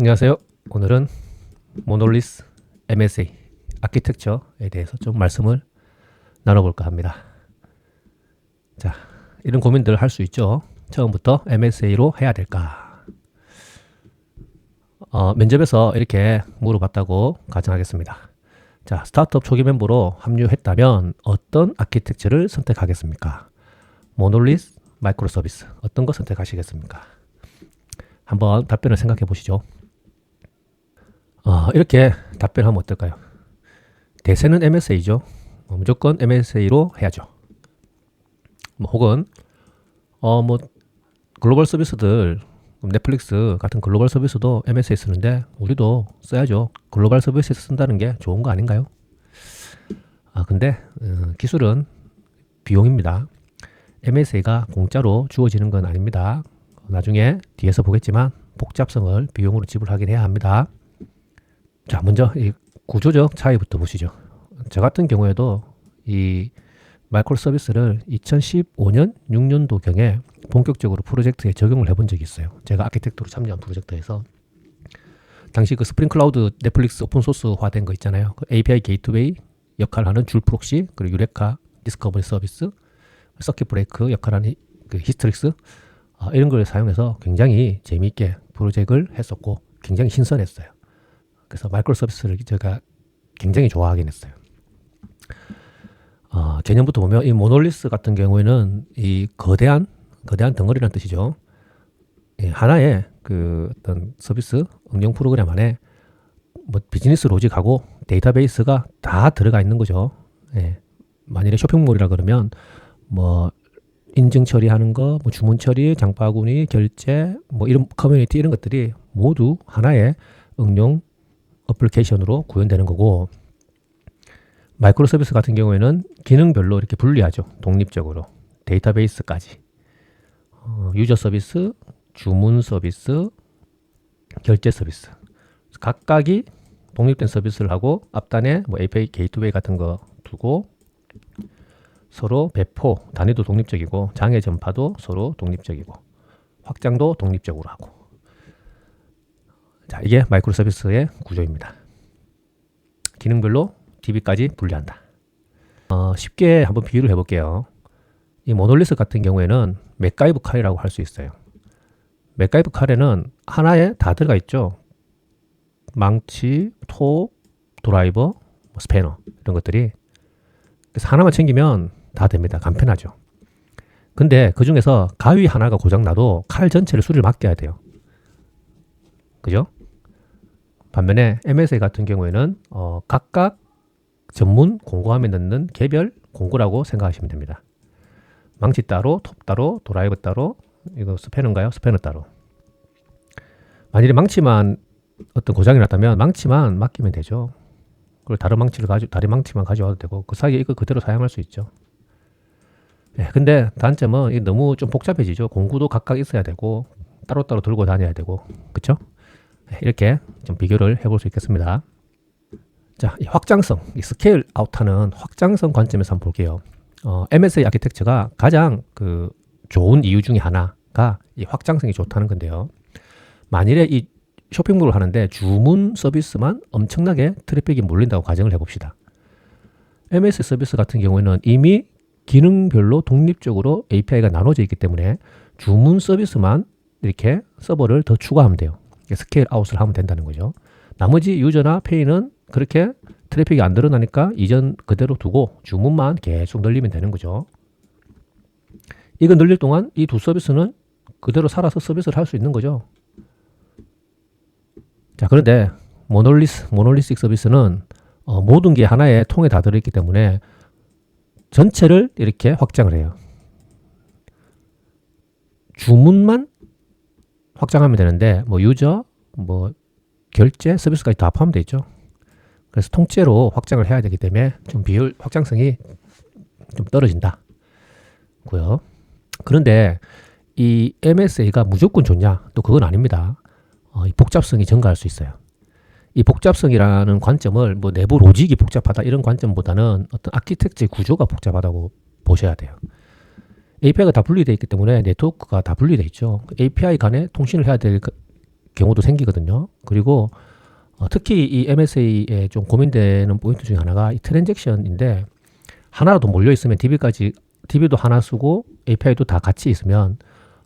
안녕하세요. 오늘은 모놀리스 MSA 아키텍처에 대해서 좀 말씀을 나눠볼까 합니다. 자, 이런 고민들 할수 있죠. 처음부터 MSA로 해야 될까? 어, 면접에서 이렇게 물어봤다고 가정하겠습니다. 자, 스타트업 초기 멤버로 합류했다면 어떤 아키텍처를 선택하겠습니까? 모놀리스, 마이크로 서비스 어떤 거 선택하시겠습니까? 한번 답변을 생각해 보시죠. 어, 이렇게 답변하면 어떨까요? 대세는 MSA죠. 뭐 무조건 MSA로 해야죠. 뭐 혹은 어 뭐 글로벌 서비스들 넷플릭스 같은 글로벌 서비스도 MSA 쓰는데 우리도 써야죠. 글로벌 서비스에서 쓴다는 게 좋은 거 아닌가요? 아 근데 어, 기술은 비용입니다. MSA가 공짜로 주어지는 건 아닙니다. 나중에 뒤에서 보겠지만 복잡성을 비용으로 지불하긴 해야 합니다. 자, 먼저 이 구조적 차이부터 보시죠. 저 같은 경우에도 이 마이크로 서비스를 2015년 6년도 경에 본격적으로 프로젝트에 적용을 해본 적이 있어요. 제가 아키텍트로 참여한 프로젝트에서 당시 그 스프링 클라우드 넷플릭스 오픈 소스화된 거 있잖아요. 그 API 게이트웨이 역할을 하는 줄 프록시 그리고 유레카 디스커버리 서비스 서킷 브레이크 역할하는 그 히스트릭스 어, 이런 걸 사용해서 굉장히 재미있게 프로젝트를 했었고 굉장히 신선했어요. 그래서 마이크로 서비스를 제가 굉장히 좋아하긴 했어요. 어, 개념부터 보면 이 모놀리스 같은 경우에는 이 거대한 거대한 덩어리라는 뜻이죠. 예, 하나의 그 어떤 서비스 응용 프로그램 안에 뭐 비즈니스 로직하고 데이터베이스가 다 들어가 있는 거죠. 예, 만일에 쇼핑몰이라 그러면 뭐 인증 처리하는 거, 뭐 주문 처리, 장바구니, 결제, 뭐 이런 커뮤니티 이런 것들이 모두 하나의 응용 어플리케이션으로 구현되는 거고 마이크로 서비스 같은 경우에는 기능별로 이렇게 분리하죠. 독립적으로. 데이터베이스까지. 어, 유저 서비스, 주문 서비스, 결제 서비스. 각각이 독립된 서비스를 하고 앞단에 뭐 API 게이트웨이 같은 거 두고 서로 배포 단위도 독립적이고 장애 전파도 서로 독립적이고 확장도 독립적으로 하고 자 이게 마이크로 서비스의 구조입니다. 기능별로 DB까지 분리한다. 어, 쉽게 한번 비유를 해볼게요. 이 모놀리스 같은 경우에는 맥가이브 칼이라고 할 수 있어요. 맥가이브 칼에는 하나에 다 들어가 있죠. 망치, 톱, 드라이버, 뭐 스패너 이런 것들이 그래서 하나만 챙기면 다 됩니다. 간편하죠. 근데 그 중에서 가위 하나가 고장 나도 칼 전체를 수리를 맡겨야 돼요. 그죠? 반면에 MSA 같은 경우에는 어, 각각 전문 공구함에 넣는 개별 공구라고 생각하시면 됩니다. 망치 따로, 톱 따로, 드라이버 따로, 이거 스패너인가요? 스패너 따로. 만일에 망치만 어떤 고장이 났다면 망치만 맡기면 되죠. 그리고 다른 망치를 가져 다른 망치만 가져와도 되고 그 사이에 이거 그대로 사용할 수 있죠. 예, 근데 단점은 이 너무 좀 복잡해지죠. 공구도 각각 있어야 되고 따로따로 들고 다녀야 되고 그렇죠? 이렇게 좀 비교를 해볼 수 있겠습니다. 자, 이 확장성, 이 스케일 아웃하는 확장성 관점에서 한번 볼게요. 어, MSA 아키텍처가 가장 그 좋은 이유 중에 하나가 이 확장성이 좋다는 건데요. 만일에 이 쇼핑몰을 하는데 주문 서비스만 엄청나게 트래픽이 몰린다고 가정을 해봅시다. MS 서비스 같은 경우에는 이미 기능별로 독립적으로 API가 나눠져 있기 때문에 주문 서비스만 이렇게 서버를 더 추가하면 돼요. 스케일 아웃을 하면 된다는 거죠. 나머지 유저나 페이는 그렇게 트래픽이 안 늘어나니까 이전 그대로 두고 주문만 계속 늘리면 되는 거죠. 이거 늘릴 동안 이 두 서비스는 그대로 살아서 서비스를 할 수 있는 거죠. 자, 그런데 모놀리스, 모놀리스틱 서비스는 어, 모든 게 하나의 통에 다 들어있기 때문에 전체를 이렇게 확장을 해요. 주문만 확장하면 되는데 뭐 유저, 뭐 결제, 서비스까지 다 포함되어 있죠. 그래서 통째로 확장을 해야 되기 때문에 좀 비율 확장성이 좀 떨어진다. 고요. 그런데 이 MSA가 무조건 좋냐? 또 그건 아닙니다. 어, 이 복잡성이 증가할 수 있어요. 이 복잡성이라는 관점을 뭐 내부 로직이 복잡하다 이런 관점보다는 어떤 아키텍처의 구조가 복잡하다고 보셔야 돼요. API가 다 분리되어 있기 때문에 네트워크가 다 분리되어 있죠. API 간에 통신을 해야 될 경우도 생기거든요. 그리고 어, 특히 이 MSA에 좀 고민되는 포인트 중에 하나가 이 트랜잭션인데 하나라도 몰려 있으면 DB까지 DB도 하나 쓰고 API도 다 같이 있으면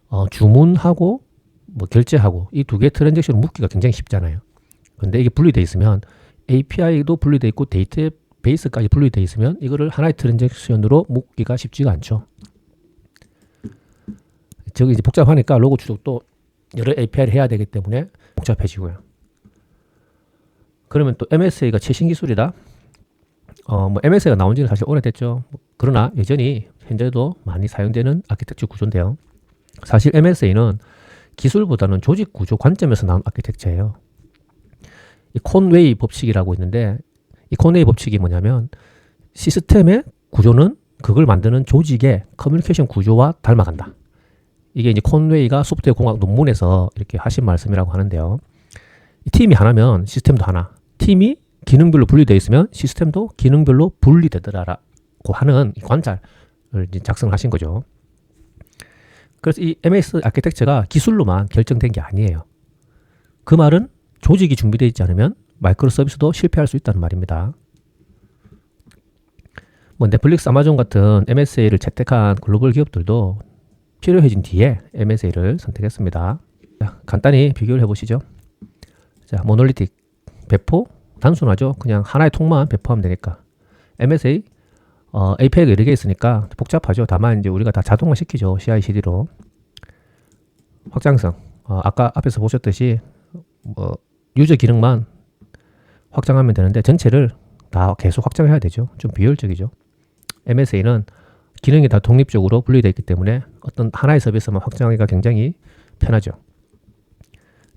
어, 주문하고 뭐 결제하고 이 두 개 트랜잭션 묶기가 굉장히 쉽잖아요. 근데 이게 분리돼 있으면 API도 분리돼 있고 데이터 베이스까지 분리돼 있으면 이거를 하나의 트랜잭션으로 묶기가 쉽지가 않죠. 저기 이제 복잡하니까 로고 추적도 여러 API를 해야 되기 때문에 복잡해지고요. 그러면 또 MSA가 최신 기술이다. 어, 뭐 MSA가 나온 지는 사실 오래됐죠. 그러나 여전히 현재도 많이 사용되는 아키텍처 구조인데요. 사실 MSA는 기술보다는 조직 구조 관점에서 나온 아키텍처예요. 이 콘웨이 법칙이라고 있는데 이 콘웨이 법칙이 뭐냐면 시스템의 구조는 그걸 만드는 조직의 커뮤니케이션 구조와 닮아간다. 이게 이제 콘웨이가 소프트웨어 공학 논문에서 이렇게 하신 말씀이라고 하는데요. 이 팀이 하나면 시스템도 하나. 팀이 기능별로 분리되어 있으면 시스템도 기능별로 분리되더라라고 하는 이 관찰을 이제 작성하신 거죠. 그래서 이 MS 아키텍처가 기술로만 결정된 게 아니에요. 그 말은 조직이 준비되어 있지 않으면 마이크로 서비스도 실패할 수 있다는 말입니다. 뭐 넷플릭스, 아마존 같은 MSA를 채택한 글로벌 기업들도 필요해진 뒤에 MSA를 선택했습니다. 자, 간단히 비교를 해보시죠. 자, 모놀리틱 배포 단순하죠. 그냥 하나의 통만 배포하면 되니까. MSA 어, API가 여러 개 있으니까 복잡하죠. 다만 이제 우리가 다 자동화 시키죠. CI/CD로 확장성. 어, 아까 앞에서 보셨듯이 뭐 유저 기능만 확장하면 되는데 전체를 다 계속 확장해야 되죠. 좀 비효율적이죠. MSA는 기능이 다 독립적으로 분리되어 있기 때문에 어떤 하나의 서비스만 확장하기가 굉장히 편하죠.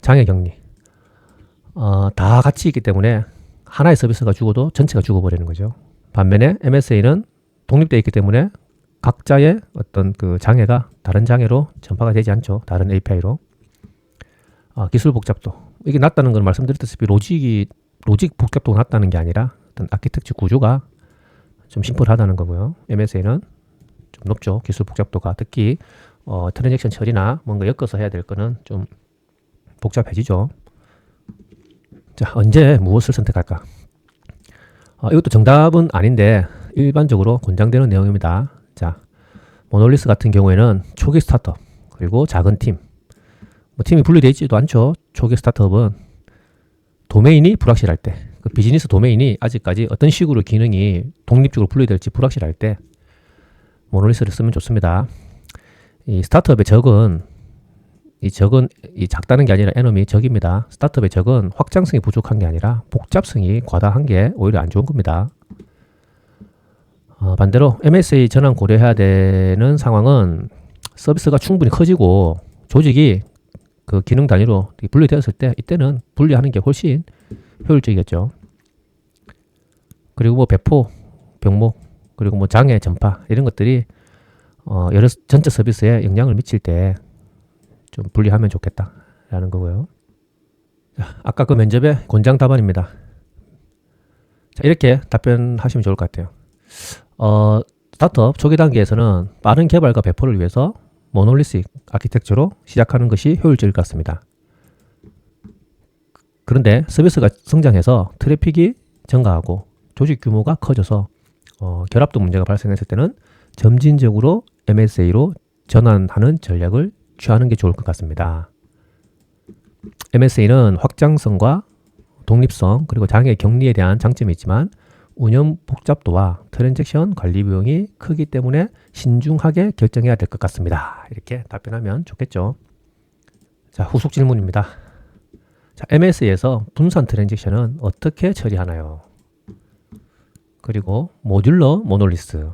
장애 격리. 어, 다 같이 있기 때문에 하나의 서비스가 죽어도 전체가 죽어버리는 거죠. 반면에 MSA는 독립되어 있기 때문에 각자의 어떤 그 장애가 다른 장애로 전파가 되지 않죠. 다른 API로. 아, 기술 복잡도. 이게 낮다는 건 말씀드렸다시피 로직이, 로직 복잡도가 낮다는 게 아니라 어떤 아키텍처 구조가 좀 심플하다는 거고요. MSA는 좀 높죠. 기술 복잡도가. 특히 어, 트랜잭션 처리나 뭔가 엮어서 해야 될 거는 좀 복잡해지죠. 자, 언제 무엇을 선택할까? 어, 이것도 정답은 아닌데 일반적으로 권장되는 내용입니다. 자, 모놀리스 같은 경우에는 초기 스타트업 그리고 작은 팀, 뭐 팀이 분리되어 있지도 않죠. 초기 스타트업은 도메인이 불확실할 때, 그 비즈니스 도메인이 아직까지 어떤 식으로 기능이 독립적으로 분리될지 불확실할 때 모놀리스를 쓰면 좋습니다. 이 스타트업의 적은 이 적은 이 작다는 게 아니라 에너미 적입니다. 스타트업의 적은 확장성이 부족한 게 아니라 복잡성이 과다한 게 오히려 안 좋은 겁니다. 어, 반대로 MSA 전환 고려해야 되는 상황은 서비스가 충분히 커지고 조직이 그 기능 단위로 분리되었을 때 이때는 분리하는 게 훨씬 효율적이겠죠. 그리고 뭐 배포, 병목, 그리고 뭐 장애 전파 이런 것들이 어, 여러 전체 서비스에 영향을 미칠 때 좀 분리하면 좋겠다라는 거고요. 자, 아까 그 면접의 권장 답안입니다. 자, 이렇게 답변하시면 좋을 것 같아요. 어, 스타트업 초기 단계에서는 빠른 개발과 배포를 위해서 모놀리식 아키텍처로 시작하는 것이 효율적일 것 같습니다. 그런데 서비스가 성장해서 트래픽이 증가하고 조직 규모가 커져서 어, 결합도 문제가 발생했을 때는 점진적으로 MSA로 전환하는 전략을 취하는 게 좋을 것 같습니다. MSA는 확장성과 독립성 그리고 장애 격리에 대한 장점이 있지만 운영 복잡도와 트랜잭션 관리 비용이 크기 때문에 신중하게 결정해야 될 것 같습니다. 이렇게 답변하면 좋겠죠. 자, 후속 질문입니다. 자, MS에서 분산 트랜잭션은 어떻게 처리하나요? 그리고 모듈러 모놀리스.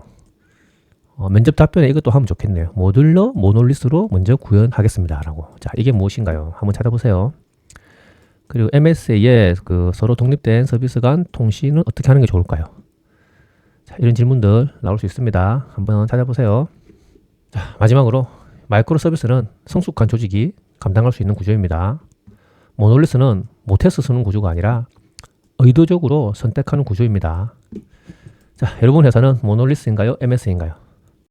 어, 면접 답변에 이것도 하면 좋겠네요. 모듈러 모놀리스로 먼저 구현하겠습니다. 라고. 자, 이게 무엇인가요? 한번 찾아보세요. 그리고 MSA의 그 서로 독립된 서비스 간 통신은 어떻게 하는 게 좋을까요? 자, 이런 질문들 나올 수 있습니다. 한번 찾아보세요. 자, 마지막으로 마이크로 서비스는 성숙한 조직이 감당할 수 있는 구조입니다. 모놀리스는 못해서 쓰는 구조가 아니라 의도적으로 선택하는 구조입니다. 자, 여러분 회사는 모놀리스인가요? MS인가요?